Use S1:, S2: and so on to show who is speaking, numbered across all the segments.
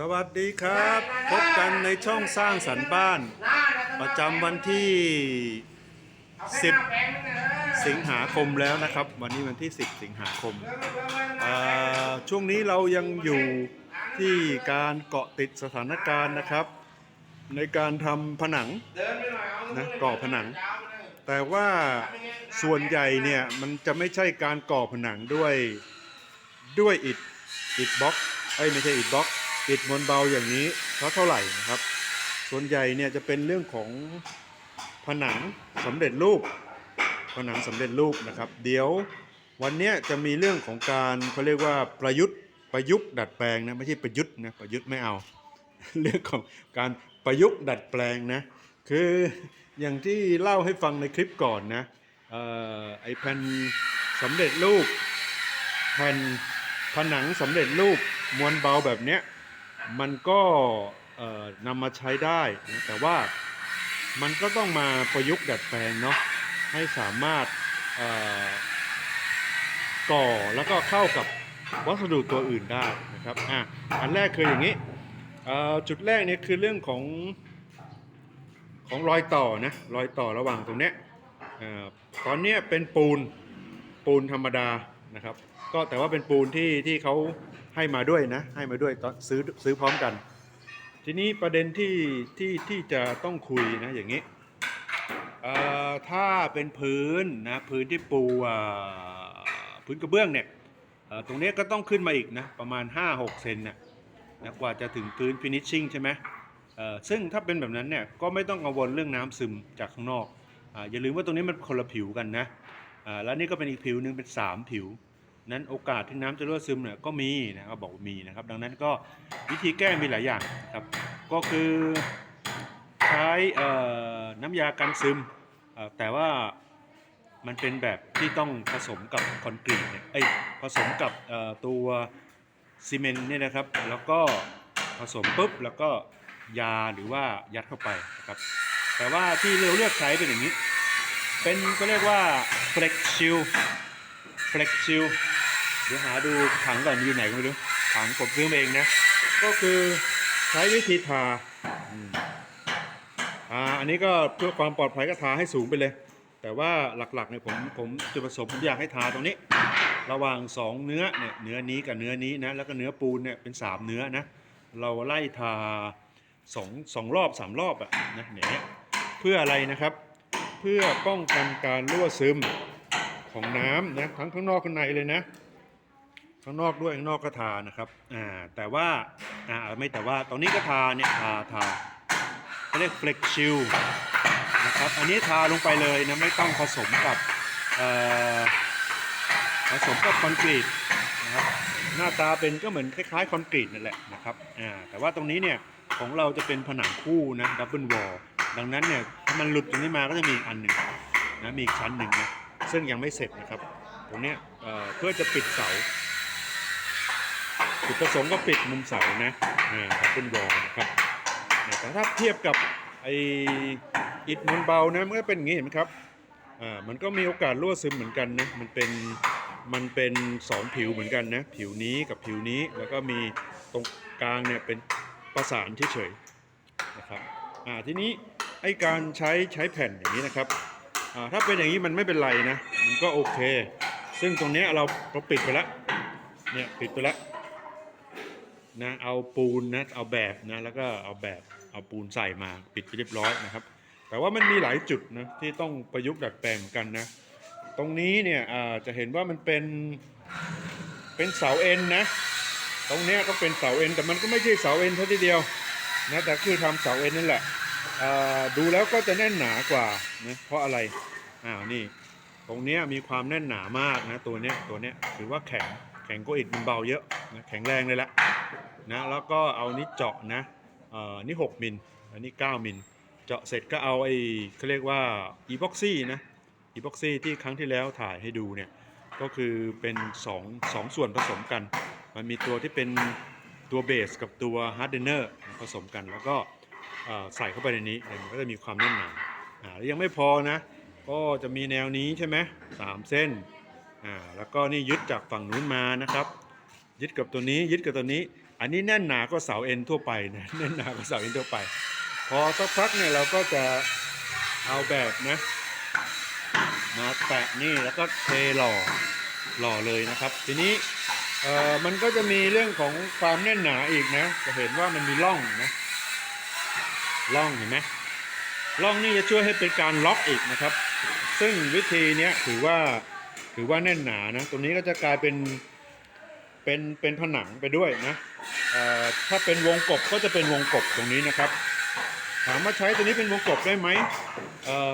S1: สวัสดีครับ พบกันในช่องสร้างสรรค์บ้าน ประจำวันที่ 10 สิงหาคมแล้วนะครับ วันนี้วันที่ 10 สิงหาคมอ่าช่วงนี้เรายังอยู่ที่การเกาะติดสถานการณ์นะครับ ในการทำผนังนะก่อผนัง แต่ว่าส่วนใหญ่เนี่ยมันจะไม่ใช่การก่อผนังด้วยด้วยอิฐอิฐบล็อกไอ้ยไม่ใช่อิฐบล็อก อิฐมวลเบาอย่างนี้เท่าเท่าไหร่นะครับ ส่วนใหญ่เนี่ยจะเป็นเรื่องของผนังสำเร็จรูปผนังสำเร็จรูปนะครับ เดี๋ยววันนี้จะมีเรื่องของการเขาเรียกว่าประยุทธ์ประยุกต์ดัดแปลงนะไม่ใช่ประยุทธ์นะประยุทธ์ไม่เอา เรื่องของการประยุกต์ดัดแปลงนะคืออย่างที่เล่าให้ฟังในคลิปก่อนนะออไอแผ่นสำเร็จรูปแผ่นผนังสำเร็จรูปมวลเบาแบบเนี้ย มันก็นำมาใช้ได้นะแต่ว่ามันก็ต้องมาประยุกต์ดัดแปลงเนาะให้สามารถต่อก่อแล้วก็เข้ากับวัสดุตัวอื่นได้นะครับอะอันแรกคืออย่างนี้จุดแรกเนี่ยคือเรื่องของของรอยต่อนะรอยต่อระหว่างตรงเนี้ยตอนเนี้ยเป็นปูนปูนธรรมดานะครับ ก็แต่ว่าเป็นปูนที่ที่เขา ให้มาด้วยนะ ให้มาด้วยตอนซื้อซื้อพร้อมกัน ทีนี้ประเด็นที่ที่ที่จะต้องคุยนะอย่างนี้ถ้าเป็นพื้นนะพื้นที่ปูพื้นกระเบื้องเนี่ยตรงนี้ก็ต้องขึ้นมาอีกนะประมาณ 5-6เซนนะนะกว่าจะถึงพื้นฟินิชชิ่งใช่ไหมซึ่งถ้าเป็นแบบนั้นเนี่ยก็ไม่ต้องกังวลเรื่องน้ำซึมจากข้างนอกออย่าลืมว่าตรงนี้มันคนละผิวกันนะแล้วนี่ก็เป็นอีกผิวหนึ่งเป็น 3 ผิว นั้นโอกาสที่น้ำจะรั่วซึมเนี่ยก็มีนะก็บบอกว่ามีนะครับ ดังนั้นก็วิธีแก้มีหลายอย่างครับ ก็คือใช้น้ำยากันซึม แต่ว่ามันเป็นแบบที่ต้องผสมกับคอนกรีตเนี่ยเอ้ผสมกับตัวซีเมนต์เนี่ยนะครับ แล้วก็ผสมปุ๊บแล้วก็ยาหรือว่ายัดเข้าไปนะครับ แต่ว่าที่เราเลือกใช้เป็นอย่างนี้ เป็นก็เรียกว่า flex shield flex shield เเดี๋ยวหาดูถังก่อนอยู่ไหนก็ไม่รู้ถังผมซื้อมาเองนะ ก็คือใช้วิธีทาอ่าอันนี้ก็เพื่อความปลอดภัยก็ทาให้สูงไปเลย แต่ว่าหลักๆเนี่ยผมผมจุดประสงค์ผมอยากให้ทาตรงนี้ ระหว่างสองเนื้อเนี่ยเนื้อนี้กับเนื้อนี้นะแล้วก็เนื้อปูนเนี่ยเป็นสามเนื้อนะเราไล่ทาสองสองรอบสามรอบอะนะอย่างเนี้ยเพื่ออะไรนะครับ เพื่อป้องกันการรั่วซึมของน้ำนะทั้งข้างนอกข้างในเลยนะ ข้างนอกด้วยข้างนอกก็ทานะครับอ่าแต่ว่าอ่าไม่แต่ว่าตรงนี้ก็ทาเนี่ยทาทาเขาเรียก flex shield นะครับอันนี้ทาลงไปเลยนะไม่ต้องผสมกับอ่อผสมกับคอนกรีตนะครับหน้าตาเป็นก็เหมือนคล้ายๆคอนกรีตนั่นแหละนะครับอ่าแต่ว่าตรงนี้เนี่ยของเราจะเป็นผนังคู่นะดับเบิลวอลดังนั้นเนี่ยถ้ามันหลุดตรงนี้มาก็จะมีอีกอันหนึ่งนะมีอีกชั้นหนึ่งนะซึ่งยังไม่เสร็จนะครับตรงเนี้ยเอ่อเพื่อจะปิดเสา จุดประสงค์ก็ปิดมุมเสานะอ่าครับเป็นวอลนะครับแต่ถ้าเทียบกับไออิฐมวลเบานะมันก็เป็นอย่างนี้เห็นไหมครับอ่ามันก็มีโอกาสรั่วซึมเหมือนกันนะมันเป็นมันเป็นสองผิวเหมือนกันนะผิวนี้กับผิวนี้แล้วก็มีตรงกลางเนี่ยเป็นประสานเฉยๆนะครับอ่าทีนี้ไอการใช้ใช้แผ่นอย่างนี้นะครับอ่าถ้าเป็นอย่างนี้มันไม่เป็นไรนะมันก็โอเค ซึ่งตรงนี้เราเราปิดไปแล้วเนี่ยปิดไปแล้ว นะเอาปูนนะเอาแบบนะแล้วก็เอาแบบเอาปูนใส่มาปิดไปเรียบร้อยนะครับ แต่ว่ามันมีหลายจุดนะที่ต้องประยุกต์ดัดแปลงเหมือนกันนะ ตรงนี้เนี่ยจะเห็นว่ามันเป็นเป็นเสาเอ็นนะ ตรงนี้ก็เป็นเสาเอ็นแต่มันก็ไม่ใช่เสาเอ็นเท่าทีเดียวนะแต่คือทำเสาเอ็นนั่นแหละดูแล้วก็จะแน่นหนากว่านะเพราะอะไรอ้าวนี่ตรงนี้มีความแน่นหนามากนะตัวเนี้ยตัวเนี้ยถือว่าแข็งแข็งก็อิฐมันเบาเยอะนะแข็งแรงเลยละ นะแล้วก็เอานี้เจาะนะเอ่อนี่6มิลอันนี้ 9มิลเจาะเสร็จก็เอาไอ้เขาเรียกว่าอีพ็อกซี่นะอีพ็อกซี่ที่ครั้งที่แล้วถ่ายให้ดูเนี่ยก็คือเป็น2 2ส่วนผสมกัน มันมีตัวที่เป็นตัวเบสกับตัวฮาร์ดเดนเนอร์ผสมกัน แล้วก็ใส่เข้าไปในนี้มันก็จะมีความแน่นหนาอ่าแล้วยังไม่พอนะ ก็จะมีแนวนี้ใช่ไหมสามเส้นอ่าแล้วก็นี่ยึดจากฝั่งนู้นมานะครับ ยึดกับตัวนี้ยึดกับตัวนี้ อันนี้แน่นหนาก็เสาเอ็นทั่วไปนะแน่นหนาก็เสาเอ็นทั่วไป พอสักพักเนี่ยเราก็จะเอาแบบนะมาแปะนี่แล้วก็เทหล่อหล่อเลยนะครับ ทีนี้เอ่อมันก็จะมีเรื่องของความแน่นหนาอีกนะ จะเห็นว่ามันมีร่องนะร่องเห็นไหมร่องนี่จะช่วยให้เป็นการล็อกอีกนะครับ ซึ่งวิธีนี้ถือว่าถือว่าแน่นหนานะ ตรงนี้ก็จะกลายเป็น เป็นเป็นผนังไปด้วยนะถ้าเป็นวงกบก็จะเป็นวงกบตรงนี้นะครับ ถามว่าใช้ตัวนี้เป็นวงกบได้ไหม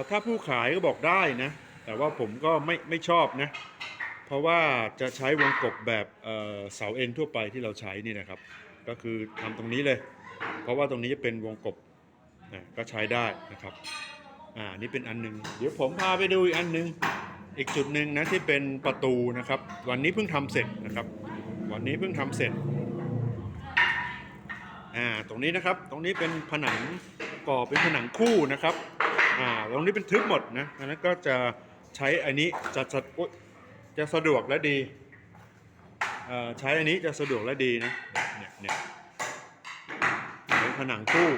S1: ถ้าผู้ขายก็บอกได้นะ แต่ว่าผมก็ไม่ไม่ชอบนะ เพราะว่าจะใช้วงกบแบบเสาเอ็นทั่วไปที่เราใช้นี่นะครับ ก็คือทำตรงนี้เลย เพราะว่าตรงนี้จะเป็นวงกบนะก็ใช้ได้นะครับอ่านี่เป็นอันหนึง เดี๋ยวผมพาไปดูอีกอันหนึง อีกจุดหนึ่งนะที่เป็นประตูนะครับ วันนี้เพิ่งทำเสร็จนะครับ วันนี้เพิ่งทำเสร็จอ่าตรงนี้นะครับตรงนี้เป็นผนังก่อเป็นผนังคู่นะครับอ่าตรงนี้เป็นทึบหมดนะอันนั้นก็จะใช้อันนี้จะจะจะสะดวกและดีเอ่อใช้อันนี้จะสะดวกและดีนะเนี่ยเนี่ยเป็นผนังคู่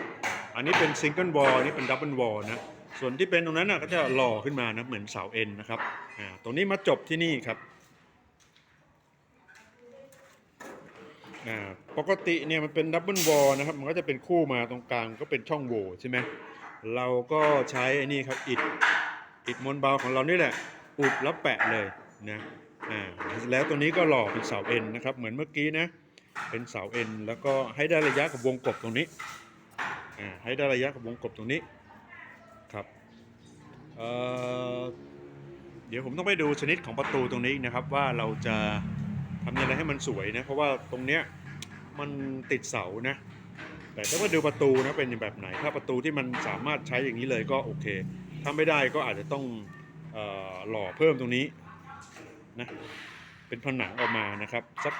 S1: อันนี้เป็นซิงเกิลวอลนี่เป็นดับเบิลวอลนะส่วนที่เป็นตรงนั้นน่ะก็จะหล่อขึ้นมานะเหมือนเสาเอ็นนะครับอ่าตรงนี้มาจบที่นี่ครับ อ่าปกติเนี่ยมันเป็นดับเบิลวอลนะครับ มันก็จะเป็นคู่มาตรงกลางก็เป็นช่องโหว่ใช่ไหมเราก็ใช้ไอ้นี่ครับอิฐอิฐมวลเบาของเรานี่แหละ อุดแล้วแปะเลยนะอ่าแล้วตัวนี้ก็หล่อเป็นเสาเอ็นนะครับเหมือนเมื่อกี้นะเป็นเสาเอ็นแล้วก็ให้ได้ระยะกับวงกบตรงนี้อ่าให้ได้ระยะกับวงกบตรงนี้ครับเอ่อเดี๋ยวผมต้องไปดูชนิดของประตูตรงนี้นะครับว่าเราจะำยังไงให้มันสวยนะ เพราะว่าตรงเนี้ยมันติดเสานะ แต่ถ้ามาดูประตูนะเป็นแบบไหน ถ้าประตูที่มันสามารถใช้อย่างนี้เลยก็โอเค ถ้าไม่ได้ก็อาจจะต้องออหล่อเพิ่มตรงนี้นะเป็นผนังออกมานะครับสัก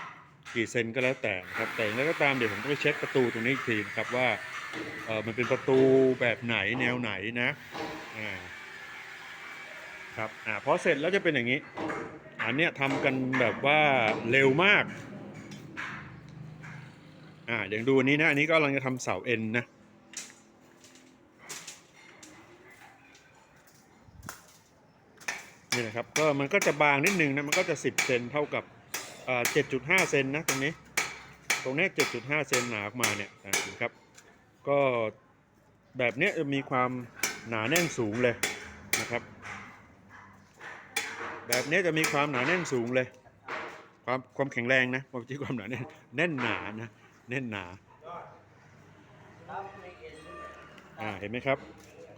S1: กี่เซนก็แล้วแต่ครับแต่อย่างไรก็ตามเดี๋ยวผมต้องไปเช็คประตูตรงนี้อีกทีนะครับว่าเออมันเป็นประตูแบบไหนแนวไหนนะอ่าครับอ่าพอเสร็จแล้วจะเป็นอย่างนี้ อันเนี้ยทำกันแบบว่าเร็วมาก อ่าอย่างดูอันนี้นะ อันนี้ก็กำลังจะทำเสาเอ็นนะ นี่นะครับ ก็มันก็จะบางนิดนึงนะ มันก็จะ10เซนเท่ากับอ่า7.5เซนนะตรงนี้ ตรงนี้7.5เซนหนาออกมาเนี่ยอ่าเห็นครับ ก็แบบเนี้ยจะมีความหนาแน่นสูงเลยนะครับ แบบนี้จะมีความหนาแน่นสูงเลย ความความแข็งแรงนะความจริงความหนาแน่นแน่นหนานะแน่นหนาอ่าเห็นไหมครับ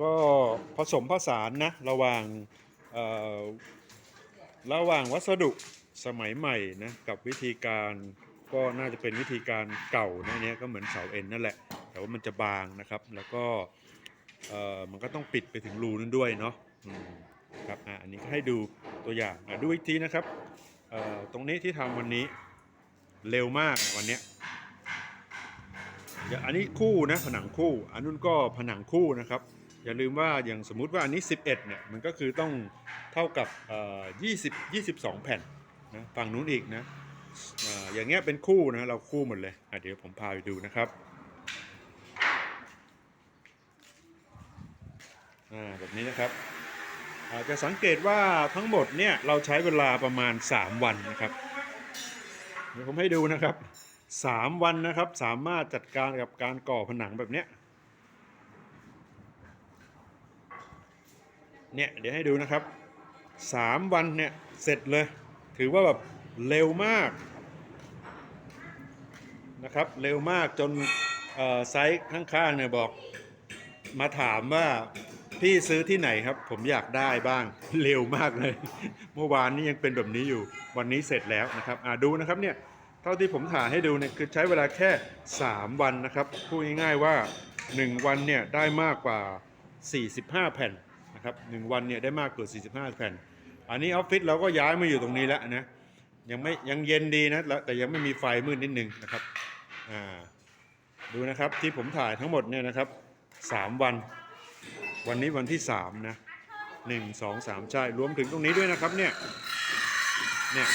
S1: ก็ผสมผสานนะระหว่างเอ่อระหว่างวัสดุสมัยใหม่นะกับวิธีการก็น่าจะเป็นวิธีการเก่านะเนี้ยก็เหมือนเสาเอ็นนั่นแหละ แต่ว่ามันจะบางนะครับ แล้วก็เออมันก็ต้องปิดไปถึงรูนั้นด้วยเนาะ ครับอะอันนี้ก็ให้ดูตัวอย่างอะดูอีกทีนะครับเอ่อตรงนี้ที่ทำวันนี้เร็วมากวันเนี้ยอย่าอันนี้คู่นะผนังคู่ อันนู้นก็ผนังคู่นะครับ อย่าลืมว่าอย่างสมมุติว่าอันนี้ 11เนี่ยมันก็คือต้องเท่ากับเอ่อ20 22แผ่นนะฝั่งนู้นอีกนะอย่างเงี้ยเป็นคู่นะเราคู่หมดเลยเดี๋ยวผมพาไปดูนะครับแบบนี้นะครับ จจะสังเกตว่าทั้งหมดเนี่ยเราใช้เวลาประมาณ 3 วันนะครับ เดี๋ยวผมให้ดูนะครับ 3 วันนะครับสามารถจัดการกับการก่อผนังแบบเนี้ยเนี่ยเดี๋ยวให้ดูนะครับ 3 วันเนี่ยเสร็จเลย ถือว่าแบบเร็วมากนะครับเร็วมากจนไซส์ข้างๆเนี่ยบอกมาถามว่า พี่ซื้อที่ไหนครับ ผมอยากได้บ้างเร็วมากเลย เมื่อวานนี้ยังเป็นแบบนี้อยู่ วันนี้เสร็จแล้วนะครับอ่าดูนะครับเนี่ยเท่าที่ผมถ่ายให้ดูเนี่ยคือใช้เวลาแค่ 3 วันนะครับพูดง่ายๆว่า 1 วันเนี่ยได้มากกว่า 45 แผ่นนะครับหนึ่งวันเนี่ยได้มากกว่า 45 แผ่น อันนี้ออฟฟิศเราก็ย้ายมาอยู่ตรงนี้แล้วนะยังไม่ยังเย็นดีนะแล้วแต่ยังไม่มีไฟมืดนิดนึงนะครับอ่าดูนะครับที่ผมถ่ายทั้งหมดเนี่ยนะครับสามวัน วันนี้วันที่สามนะหนึ่งสองสามใช่รวมถึงตรงนี้ด้วยนะครับเนี่ยเนี่ย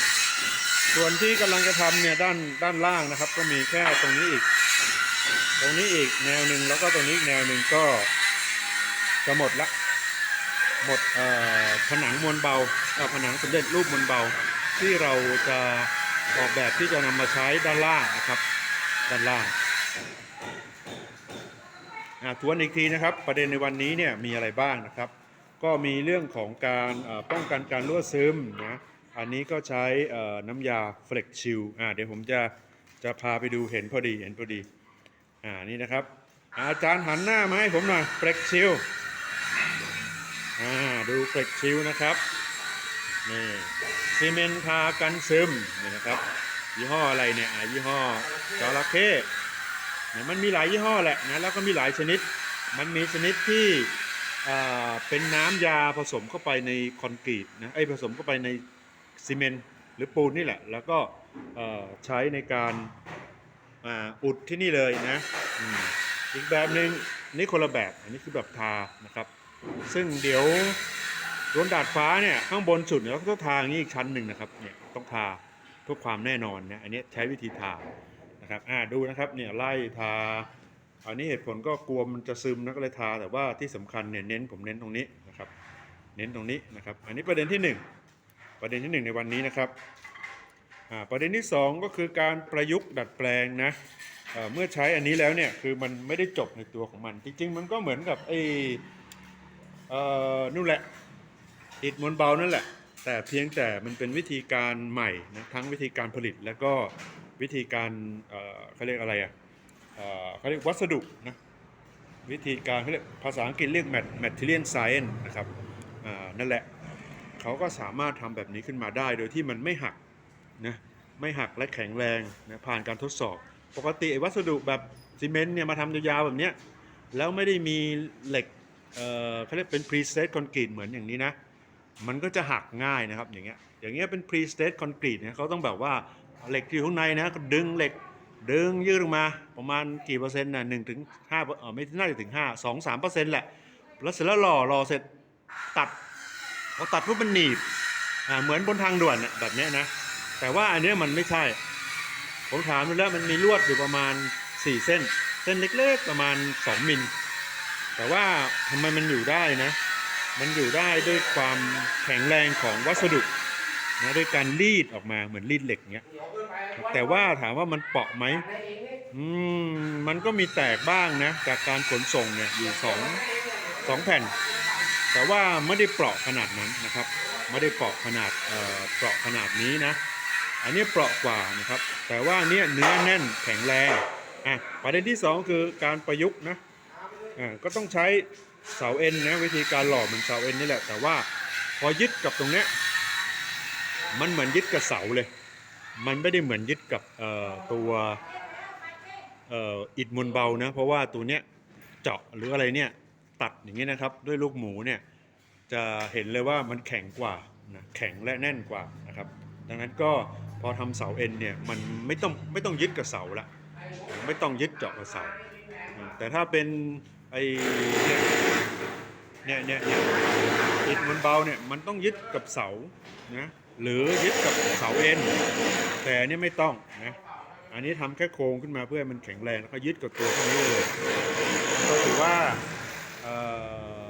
S1: ส่วนที่กำลังจะทำเนี่ยด้านด้านล่างนะครับ ก็มีแค่ตรงนี้อีก ตรงนี้อีกแนวหนึ่งแล้วก็ตรงนี้อีกแนวหนึ่งก็จะหมดละหมดผนังมวลเบาเผนังสำเร็จรูปมวลเบาที่เราจะออกแบบที่จะนำมาใช้ด้านล่างนะครับ ด้านล่าง ทวนอีกทีนะครับ ประเด็นในวันนี้เนี่ยมีอะไรบ้างนะครับ ก็มีเรื่องของการป้องกันการรั่วซึมนะอันนี้ก็ใช้น้ำยา Flex Shield อ่าเดี๋ยวผมจะจะพาไปดูเห็นพอดีเห็นพอดีอ่านี่นะครับ อาจารย์หันหน้ามาให้ผมหน่อย Flex Shield อ่าดู Flex Shield นะครับนี่ซีเมนต์ทากันซึมนี่นะครับยี่ห้ออะไรเนี่ยยี่ห้อจระเข้ นี่ยมันมีหลายยี่ห้อแหละนะแล้วก็มีหลายชนิด มันมีชนิดที่เป็นน้ำยาผสมเข้าไปในคอนกรีตนะไอผสมเข้าไปในซีเมนต์หรือปูนนี่แหละ แล้วก็ใช้ในการอุดที่นี่เลยนะอีกแบบหนึ่งนี่คนละแบบอันนี้คือแบบทานะครับ ซึ่งเดี๋ยวบนดาดฟ้าเนี่ยข้างบนสุดเนี่ยเราก็ต้องทาอย่างนี้อีกชั้นหนึ่งนะครับเนี่ยต้องทาเพื่อความแน่นอนนะอันนี้ใช้วิธีทา นะครับอ่าดูนะครับเนี่ยไล่ทา อันนี้เหตุผลก็กลัวมันจะซึมนะก็เลยทา แต่ว่าที่สำคัญเนี่ยเน้นผมเน้นตรงนี้นะครับ เน้นตรงนี้นะครับ อันนี้ประเด็นที่หนึ่งประเด็นที่หนึ่งในวันนี้นะครับอ่าประเด็นที่สองก็คือการประยุกต์ดัดแปลงนะเมื่อใช้อันนี้แล้วเนี่ยคือมันไม่ได้จบในตัวของมัน จริง ๆ มันก็เหมือนกับไอ้เอ่อนู่นแหละอิฐมวลเบานั่นแหละ แต่เพียงแต่มันเป็นวิธีการใหม่นะทั้งวิธีการผลิตแล้วก็ วิธีการเขาเรียกอะไรอะเขาเรียกวัสดุนะวิธีการเขาเรียกภาษาอังกฤษเรียก mat- material science นะครับอ่านั่นแหละเขาก็สามารถทำแบบนี้ขึ้นมาได้ โดยที่มันไม่หักนะไม่หักและแข็งแรงนะผ่านการทดสอบ ปกติวัสดุแบบซีเมนต์เนี่ยมาทำยาวๆแบบเนี้ยแล้วไม่ได้มีเหล็กเขาเรียกเป็น pre-stressed concrete เหมือนอย่างนี้นะมันก็จะหักง่ายนะครับอย่างเงี้ยอย่างเงี้ยเป็น pre-stressed concrete เนี่ยเขาต้องแบบว่า เหล็กที่อยู่ข้างในนะก็ดึงเหล็ก ดึงยืดออกมาประมาณกี่เปอร์เซ็นต์น่ะหนึ่งถึงห้าเออไม่น่าจะถึงห้าสองสามเปอร์เซ็นต์แหละแล้วเสร็จแล้วหล่อหล่อเสร็จตัดพอตัดปุ๊บมันหนีบอ่าเหมือนบนทางด่วนน่ะแบบเนี้ยนะแต่ว่าอันเนี้ยมันไม่ใช่ ผมถามดูแล้วมันมีลวดอยู่ประมาณ4เส้น เส้นเล็กๆประมาณ2มิลแต่ว่าทำไมมันอยู่ได้นะ มันอยู่ได้ด้วยความแข็งแรงของวัสดุ นะด้วยการรีดออกมาเหมือนรีดเหล็กเงี้ยแต่ว่าถามว่ามันเปราะไหมอืมมันก็มีแตกบ้างนะจากการขนส่งเนี่ยอยู่สองสองแผ่น แต่ว่าไม่ได้เปราะขนาดนั้นนะครับ ไม่ได้เปราะขนาดเอ่อเปราะขนาดนี้นะ อันนี้เปราะกว่านะครับ แต่ว่าเนี้ยเนื้อแน่นแข็งแรงอะประเด็นที่สองคือการประยุกต์นะอ่าก็ต้องใช้เสาเอ็นนะวิธีการหล่อเหมือนเสาเอ็นนี่แหละแต่ว่าพอยึดกับตรงเนี้ย มันเหมือนยึดกับเสาเลย มันไม่ได้เหมือนยึดกับตัวอิฐมวลเบานะเพราะว่าตัวเนี้ยเจาะหรืออะไรเนี่ยตัดอย่างนี้นะครับด้วยลูกหมูเนี่ยจะเห็นเลยว่ามันแข็งกว่านะแข็งและแน่นกว่านะครับ ดังนั้นก็พอทำเสาเอ็นเนี่ยมันไม่ต้องไม่ต้องยึดกับเสาละไม่ต้องยึดเจาะกับเสาแต่ถ้าเป็นไอเนี่ยเนี่ยเนี่ยเนี่ยอิฐมวลเบาเนี่ยมันต้องยึดกับเสานะ หรือยึดกับเสาเอ็น แต่อันนี้ไม่ต้องนะอันนี้ทำแค่โครงขึ้นมาเพื่อให้มันแข็งแรงแล้วก็ยึดกับตัวพวกนี้เลยก็ถือว่าเอ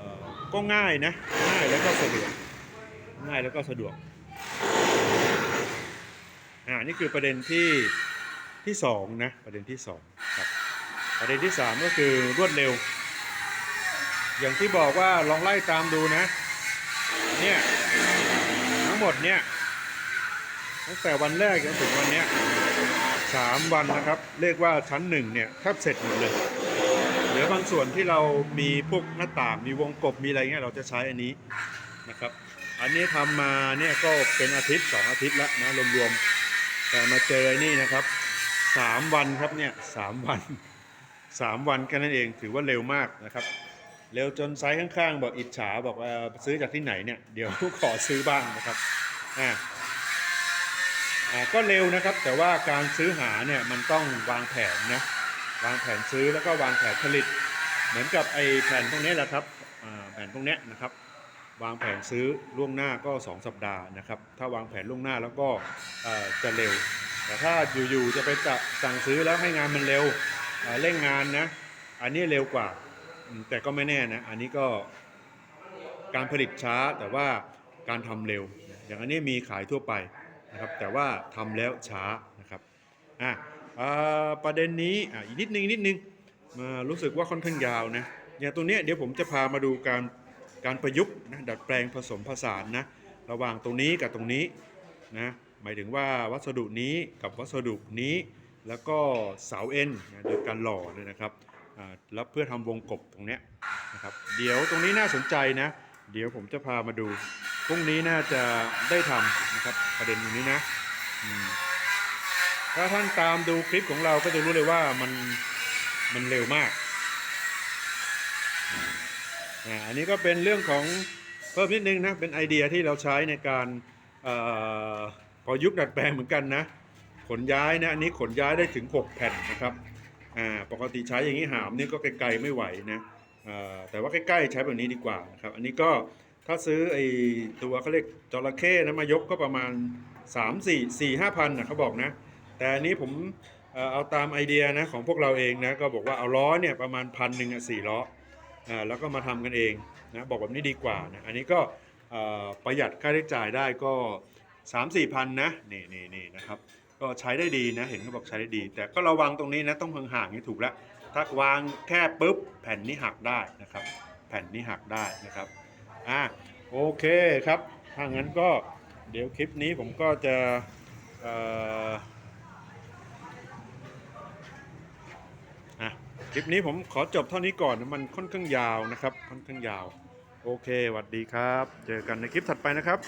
S1: อก็ง่ายนะง่ายแล้วก็สะดวกง่ายแล้วก็สะดวกอ่านี่คือประเด็นที่ที่สองนะประเด็นที่สองครับประเด็นที่สามก็คือรวดเร็ว อย่างที่บอกว่าลองไล่ตามดูนะเนี่ยทั้งหมดเนี่ย ตั้งแต่วันแรกจนถึงวันนี้สามวันนะครับ เรียกว่าชั้นหนึ่งเนี่ยแทบเสร็จหมดเลยเหลือบางส่วนที่เรามีพวกหน้าต่างมีวงกบมีอะไรเงี้ยเราจะใช้อันนี้นะครับ อันนี้ทำมาเนี่ยก็เป็นอาทิตย์สองอาทิตย์แล้วนะรวมๆแต่มาเจอไอ้นี่นะครับสามวันครับเนี่ยสามวันสามวันแค่นั้นเองถือว่าเร็วมากนะครับ เร็วจนไซส์ข้างๆ บอกอิจฉาบอกว่าซื้อจากที่ไหนเนี่ยเดี๋ยวขอซื้อบ้างนะครับอ่า ก็เร็วนะครับ แต่ว่าการซื้อหาเนี่ยมันต้องวางแผนนะวางแผนซื้อแล้วก็วางแผนผลิต เหมือนกับไอ้แผ่นพวกนี้แหละครับแผ่นพวกนี้นะครับ วางแผนซื้อล่วงหน้าก็ 2 สัปดาห์นะครับ ถ้าวางแผนล่วงหน้าแล้วก็จะเร็ว แต่ถ้าอยู่ๆจะไปจะสั่งซื้อแล้วให้งานมันเร็วเร่งงานนะอันนี้เร็วกว่าแต่ก็ไม่แน่นะอันนี้ก็การผลิตช้าแต่ว่าการทำเร็ว อย่างอันนี้มีขายทั่วไป นะครับแต่ว่าทำแล้วช้านะครับอะอ่อประเด็นนี้อะอีกนิดนึงนิดนึงมารู้สึกว่าค่อนข้างยาวนะอย่างตรงเนี้ยเดี๋ยวผมจะพามาดูการการประยุกต์นะดัดแปลงผสมผสานนะระหว่างตรงนี้กับตรงนี้นะหมายถึงว่าวัสดุนี้กับวัสดุนี้ แล้วก็เสาเอ็นนะโดยการหล่อเลยนะครับอ่าแล้วเพื่อทำวงกบตรงเนี้ยนะครับเดี๋ยวตรงนี้น่าสนใจนะ เดี๋ยวผมจะพามาดู รุ่งนี้น่าจะได้ทำนะครับประเด็นตรงนี้นะถ้าท่านตามดูคลิปของเราก็จะรู้เลยว่ามันมันเร็วมากอันนี้ก็เป็นเรื่องของเพิ่มนิดนึงนะเป็นไอเดียที่เราใช้ในการอพอยุคดัดแปลงเหมือนกันนะ ขนย้ายนะอันนี้ขนย้ายได้ถึง 6 แผ่นนะครับปกติใช้อย่างนี้หามนี่ก็ไกลๆไม่ไหวนะแต่ว่าใกล้ๆใช้แบบนี้ดีกว่านะครับ อันนี้ก็ ถ้าซื้อไอ้ตัวเขาเรียกจระเข้นะมายกก็ประมาณ 3 4 4 5พันนะเขาบอกนะ แต่อันนี้ผมเอาตามไอเดียนะของพวกเราเองนะก็บอกว่าเอาล้อเนี่ยประมาณพันหนึ่งอะสี่ล้ออ่าแล้วก็มาทำกันเองนะบอกแบบนี้ดีกว่านะอันนี้ก็ประหยัดค่าใช้จ่ายได้ก็ 3 4พันนะนี่นี่นี่นะครับก็ใช้ได้ดีนะเห็นเขาบอกใช้ได้ดี แต่ก็ระวังตรงนี้นะต้องห่างๆนี่ถูกแล้วถ้าวางแค่ปุ๊บแผ่นนี้หักได้นะครับ แผ่นนี้หักได้นะครับ อะโอเคครับ ถ้างั้นก็เดี๋ยวคลิปนี้ผมก็จะอ่ออะคลิปนี้ผมขอจบเท่านี้ก่อนนะมันค่อนข้างยาวนะครับ ค่อนข้างยาว โอเคสวัสดีครับ เจอกันในคลิปถัดไปนะครับ